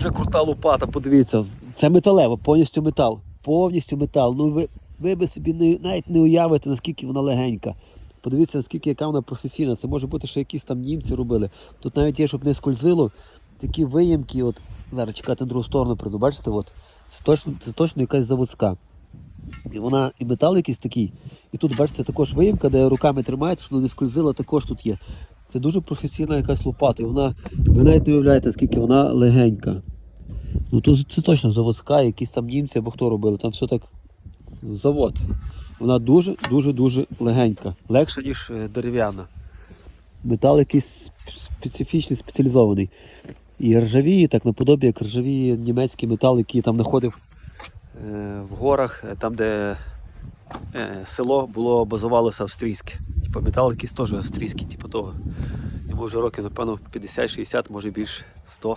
Дуже крута лопата, подивіться. Це металева, повністю метал. Повністю метал. Ну ви, ви би собі не, навіть не уявите, наскільки вона легенька. Подивіться, наскільки яка вона професійна. Це може бути, що якісь там німці робили. Тут навіть є, щоб не скользило, такі виємки, от зараз чекати на другу сторону прийду. Бачите, от це точно, це точно якась заводська. І вона і метал якийсь такий. І тут, бачите, також виїмка, де руками тримаєте, вона не скользила, також тут є. Це дуже професійна якась лопата. І вона, ви навіть не уявляєте, скільки вона легенька. Ну тут це точно заводська, якісь там німці або хто робили. Там все так завод. Вона дуже, дуже, дуже легенька. Легша, ніж е, дерев'яна. Метал якийсь специфічний, спеціалізований. І ржавіє, так наподобі, як ржавіє німецький метал, який там знаходив е, в горах, е, там, де е, село було базувалося австрійське. Типу метал якийсь теж австрійський, типу того. Йому вже років, напевно, 50-60, може більше 100.